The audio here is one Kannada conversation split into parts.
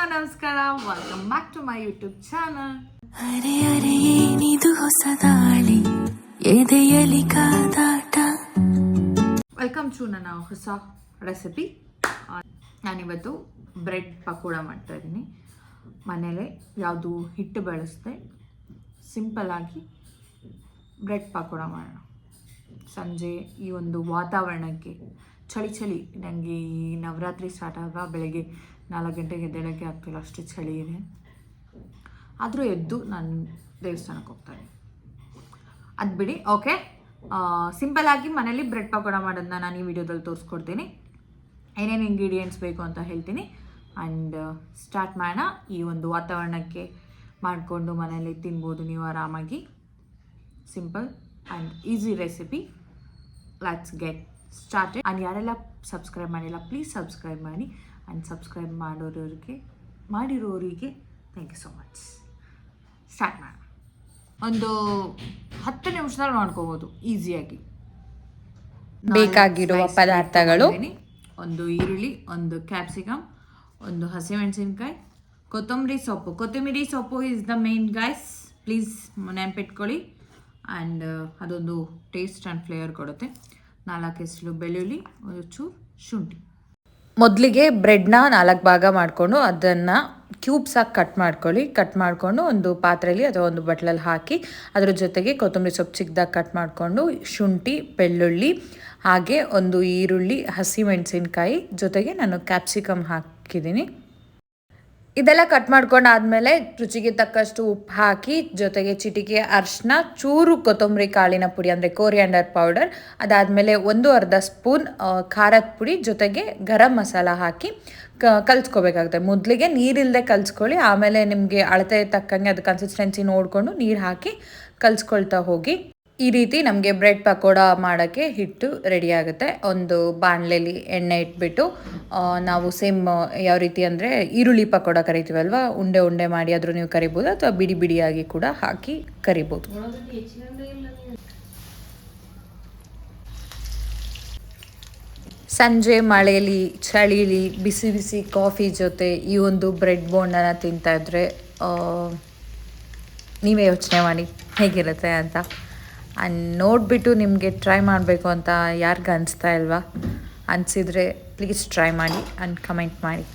ಹಲೋ ನಮಸ್ಕಾರ welcome back to my YouTube channel ಅರೆ ಅರೆ ಏನಿದು ಹೊಸ ದಾಳಿ? ಎದೆಯಲಿ ಕಾದಾಟ? ವೆಲ್ಕಮ್ ಟು ನನ್ನ ಹೊಸ ರೆಸಿಪಿ ನಾನಿವತ್ತು ಬ್ರೆಡ್ ಪಕೋಡ ಮಾಡ್ತಾ ಇದ್ದೀನಿ. ಮನೇಲೆ ಯಾವುದು ಹಿಟ್ಟು ಬಳಸದೆ ಸಿಂಪಲ್ಲಾಗಿ ಬ್ರೆಡ್ ಪಕೋಡ ಮಾಡೋಣ. ಸಂಜೆ ಈ ಒಂದು ವಾತಾವರಣಕ್ಕೆ ಚಳಿ ಚಳಿ ನನಗೆ ಈ ನವರಾತ್ರಿ ಸ್ಟಾರ್ಟ್ ಆಗ ಬೆಳಗ್ಗೆ ನಾಲ್ಕು ಗಂಟೆಗೆ ಎದ್ದೇಳೋಕ್ಕೆ ಆಗ್ತಿಲ್ಲ, ಅಷ್ಟು ಚಳಿ ಇದೆ. ಆದರೂ ಎದ್ದು ನಾನು ದೇವಸ್ಥಾನಕ್ಕೆ ಹೋಗ್ತಾನೆ. ಅದು ಬಿಡಿ ಓಕೆ ಸಿಂಪಲ್ಲಾಗಿ ಮನೇಲಿ ಬ್ರೆಡ್ ಪಕೋಡ ಮಾಡೋದನ್ನ ನಾನು ಈ ವಿಡಿಯೋದಲ್ಲಿ ತೋರಿಸ್ಕೊಡ್ತೀನಿ. ಏನೇನು ಇಂಗ್ರೀಡಿಯೆಂಟ್ಸ್ ಬೇಕು ಅಂತ ಹೇಳ್ತೀನಿ. ಆ್ಯಂಡ್ ಸ್ಟಾರ್ಟ್ ಮಾಡೋಣ. ಈ ಒಂದು ವಾತಾವರಣಕ್ಕೆ ಮಾಡಿಕೊಂಡು ಮನೇಲಿ ತಿನ್ಬೋದು ನೀವು ಆರಾಮಾಗಿ. Simple and easy recipe let's get started and ಯಾರೆಲ್ಲ ಸಬ್ಸ್ಕ್ರೈಬ್ ಮಾಡಿಲ್ಲ ಪ್ಲೀಸ್ ಸಬ್ಸ್ಕ್ರೈಬ್ ಮಾಡಿ. ಆ್ಯಂಡ್ ಸಬ್ಸ್ಕ್ರೈಬ್ ಮಾಡೋರಿಗೆ ಮಾಡಿರೋರಿಗೆ thank you so much start ಮಾಡೋಣ ಒಂದು ಹತ್ತು ನಿಮಿಷದಲ್ಲಿ ಮಾಡ್ಕೋಬೋದು ಈಸಿಯಾಗಿ ಬೇಕಾಗಿರುವ ಪದಾರ್ಥಗಳು? ಒಂದು ಈರುಳ್ಳಿ ಒಂದು ಕ್ಯಾಪ್ಸಿಕಮ್ ಒಂದು ಹಸಿಮೆಣಸಿನ್ಕಾಯಿ ಕೊತ್ತಂಬರಿ ಸೊಪ್ಪು. ಕೊತ್ತಂಬರಿ ಸೊಪ್ಪು is the main guys please ನೆನಪಿಟ್ಕೊಳ್ಳಿ and ಅದೊಂದು ಟೇಸ್ಟ್ ಆ್ಯಂಡ್ ಫ್ಲೇವರ್ ಕೊಡುತ್ತೆ. ನಾಲ್ಕು ಹೆಸರು ಬೆಳ್ಳುಳ್ಳಿ ಒಂದು ಚೂರು ಶುಂಠಿ. ಮೊದಲಿಗೆ ಬ್ರೆಡ್ನ ನಾಲ್ಕು ಭಾಗ ಮಾಡಿಕೊಂಡು ಅದನ್ನು ಕ್ಯೂಬ್ಸ್ ಆಗಿ ಕಟ್ ಮಾಡ್ಕೊಳ್ಳಿ. ಕಟ್ ಮಾಡಿಕೊಂಡು ಒಂದು ಪಾತ್ರೆಯಲ್ಲಿ ಅಥವಾ ಒಂದು ಬಟ್ಲಲ್ಲಿ ಹಾಕಿ ಅದರ ಜೊತೆಗೆ ಕೊತ್ತಂಬರಿ ಸೊಪ್ಪು ಚಿಕ್ಕದಾಗಿ ಕಟ್ ಮಾಡಿಕೊಂಡು ಶುಂಠಿ, ಬೆಳ್ಳುಳ್ಳಿ, ಹಾಗೆ ಒಂದು ಈರುಳ್ಳಿ ಹಸಿಮೆಣಸಿನ್ಕಾಯಿ ಜೊತೆಗೆ ನಾನು ಕ್ಯಾಪ್ಸಿಕಮ್ ಹಾಕಿದ್ದೀನಿ. ಇದೆಲ್ಲ ಕಟ್ ಮಾಡ್ಕೊಂಡಾದ್ಮೇಲೆ ರುಚಿಗೆ ತಕ್ಕಷ್ಟು ಉಪ್ಪು ಹಾಕಿ, ಜೊತೆಗೆ ಚಿಟಿಕೆ ಅರ್ಶಿನ, ಚೂರು ಕೊತ್ತಂಬರಿ ಕಾಳಿನ ಪುಡಿ ಅಂದರೆ ಕೋರಿಯಾಂಡರ್ ಪೌಡರ್ ಅದಾದಮೇಲೆ ಒಂದು ಅರ್ಧ ಸ್ಪೂನ್ ಖಾರದ ಪುಡಿ, ಜೊತೆಗೆ ಗರಂ ಮಸಾಲ ಹಾಕಿ ಕ, ಕಲಿಸ್ಕೋಬೇಕಾಗುತ್ತೆ. ಮೊದಲಿಗೆ ನೀರಿಲ್ಲದೆ ಕಲಿಸ್ಕೊಳ್ಳಿ, ಆಮೇಲೆ ನಿಮಗೆ ಅಳತೆ ತಕ್ಕಂಗೆ ಅದು ಕನ್ಸಿಸ್ಟೆನ್ಸಿ ನೋಡಿಕೊಂಡು ನೀರು ಹಾಕಿ ಕಲಿಸ್ಕೊಳ್ತಾ ಹೋಗಿ. ಈ ರೀತಿ ನಮಗೆ ಬ್ರೆಡ್ ಪಕೋಡ ಮಾಡೋಕ್ಕೆ ಹಿಟ್ಟು ರೆಡಿ ಆಗುತ್ತೆ. ಒಂದು ಬಾಣಲೆಯಲ್ಲಿ ಎಣ್ಣೆ ಇಟ್ಬಿಟ್ಟು ನಾವು ಸೇಮ್ ಯಾವ ರೀತಿ ಅಂದರೆ ಈರುಳ್ಳಿ ಪಕೋಡ ಕರಿತೀವಲ್ವ, ಉಂಡೆ ಉಂಡೆ ಮಾಡಿ ಆದರೂ ನೀವು ಕರಿಬೋದು ಅಥವಾ ಬಿಡಿ ಬಿಡಿಯಾಗಿ ಕೂಡ ಹಾಕಿ ಕರಿಬೋದು. ಸಂಜೆ ಮಳೆಯಲ್ಲಿ ಚಳಿಲಿ, ಬಿಸಿ ಬಿಸಿ ಕಾಫಿ ಜೊತೆ ಈ ಒಂದು ಬ್ರೆಡ್ ಬೋಂಡನ ತಿಂತಾಯಿದ್ರೆ ನೀವೇ ಯೋಚನೆ ಮಾಡಿ ಹೇಗಿರುತ್ತೆ ಅಂತ. ಆ್ಯಂಡ್ ನೋಡಿಬಿಟ್ಟು ನಿಮಗೆ ಟ್ರೈ ಮಾಡಬೇಕು ಅಂತ ಯಾರಿಗೂ ಅನಿಸ್ತಾ ಇಲ್ವಾ? ಅನಿಸಿದರೆ ಪ್ಲೀಸ್ ಟ್ರೈ ಮಾಡಿ ಆ್ಯಂಡ್ ಕಮೆಂಟ್ ಮಾಡಿ.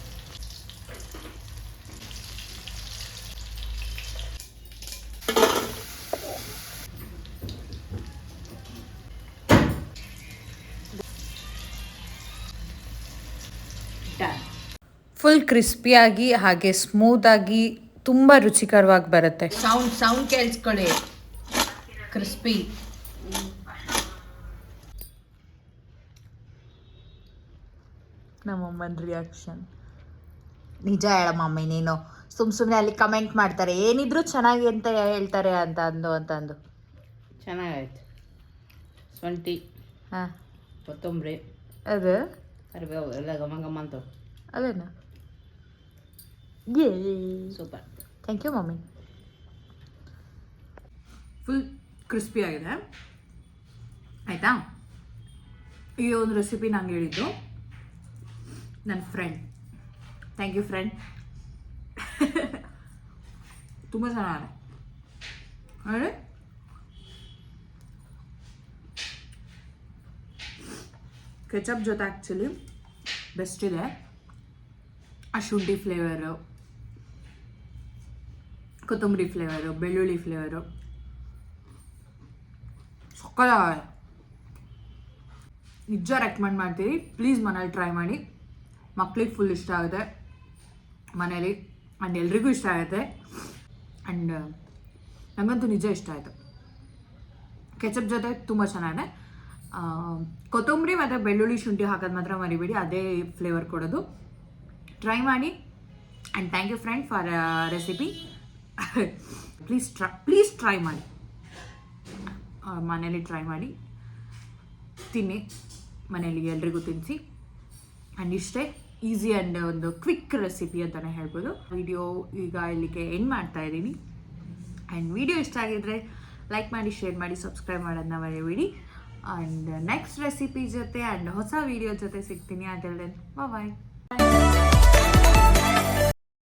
ಫುಲ್ ಕ್ರಿಸ್ಪಿಯಾಗಿ ಹಾಗೆ ಸ್ಮೂತಾಗಿ ತುಂಬ ರುಚಿಕರವಾಗಿ ಬರುತ್ತೆ. ಸೌಂಡ್ ಸೌಂಡ್ ಕೇಳಿಸ್ಕೊಳ್ಳಿ. ಕ್ರಿಸ್ಪಿ ನಮ್ಮಮ್ಮನ ರಿಯಾಕ್ಷನ್ ನಿಜ ಹೇಳಮ್ಮ ಮಮ್ಮಿ ನೀನು ಸುಮ್ ಸುಮ್ಮನೆ ಅಲ್ಲಿ ಕಮೆಂಟ್ ಮಾಡ್ತಾರೆ ಏನಿದ್ರು ಚೆನ್ನಾಗಿ ಅಂತ ಹೇಳ್ತಾರೆ ಅಂತ ಅಂದು ಅಂತಂದು ಚೆನ್ನಾಗಾಯ್ತು. ಶುಂಠಿ ಹಾಂ. ಕೊತ್ತಂಬರಿ ಅದು? ಕರಿಬೇವು ಎಲ್ಲ ಘಮ ಘಮ ಅಂತ. ಅದೇನಾ? Super. Thank you mummy. Full crispy ಆಗಿದೆ ಆಯಿತಾ? ಈ ಒಂದು ರೆಸಿಪಿ ನಂಗೆ ಹೇಳಿದ್ದು ನನ್ನ ಫ್ರೆಂಡ್ ಥ್ಯಾಂಕ್ ಯು ಫ್ರೆಂಡ್ ತುಂಬ ಚೆನ್ನಾಗಿದೆ. ಹೇಳಿ? ಕೆಚಪ್ ಜೊತೆ ಆ್ಯಕ್ಚುಲಿ ಬೆಸ್ಟ್ ಇದೆ. ಆ ಶುಂಠಿ ಫ್ಲೇವರು ಕೊತ್ತಂಬರಿ ಫ್ಲೇವರು ಬೆಳ್ಳುಳ್ಳಿ ಫ್ಲೇವರು ನಿಜ ರೆಕಮೆಂಡ್ ಮಾಡ್ತೀವಿ ಪ್ಲೀಸ್ ಮನೇಲಿ ಟ್ರೈ ಮಾಡಿ. ಮಕ್ಳಿಗೆ ಫುಲ್ ಇಷ್ಟ ಆಗುತ್ತೆ. ಮನೇಲಿ ಆ್ಯಂಡ್ ಎಲ್ರಿಗೂ ಇಷ್ಟ ಆಗುತ್ತೆ. ಆ್ಯಂಡ್ ನನಗಂತೂ ನಿಜ ಇಷ್ಟ ಆಯಿತು. ಕೆಚಪ್ ಜೊತೆ ತುಂಬ ಚೆನ್ನಾಗಿದೆ. ಕೊತ್ತಂಬರಿ ಮತ್ತು ಬೆಳ್ಳುಳ್ಳಿ ಶುಂಠಿ ಹಾಕೋದು ಮಾತ್ರ ಮರಿಬೇಡಿ. ಅದೇ ಫ್ಲೇವರ್ ಕೊಡೋದು. ಟ್ರೈ ಮಾಡಿ. And thank you friend for recipe please ಟ್ರ please try ಮಾಡಿ. ಮನೇಲಿ ಟ್ರೈ ಮಾಡಿ ತಿನ್ನಿ. ಮನೇಲಿ ಎಲ್ರಿಗೂ ತಿನ್ನಿಸಿ ಆ್ಯಂಡ್ ಇಷ್ಟೇ ಈಸಿ ಆ್ಯಂಡ್ ಒಂದು ಕ್ವಿಕ್ ರೆಸಿಪಿ ಅಂತಲೇ ಹೇಳ್ಬೋದು. ವಿಡಿಯೋ ಈಗ ಇಲ್ಲಿಗೆ ಎಂಡ್ ಮಾಡ್ತಾ ಇದ್ದೀನಿ. ಆ್ಯಂಡ್ ವಿಡಿಯೋ ಇಷ್ಟ ಆಗಿದ್ರೆ ಲೈಕ್ ಮಾಡಿ ಶೇರ್ ಮಾಡಿ ಸಬ್ಸ್ಕ್ರೈಬ್ ಮಾಡೋದನ್ನ ಮರೆಯಬೇಡಿ. ಆ್ಯಂಡ್ ನೆಕ್ಸ್ಟ್ ರೆಸಿಪಿ ಜೊತೆ ಆ್ಯಂಡ್ ಹೊಸ ವಿಡಿಯೋ ಜೊತೆ ಸಿಗ್ತೀನಿ. ಅದಲ್ಲದೆ ಬಾಯ್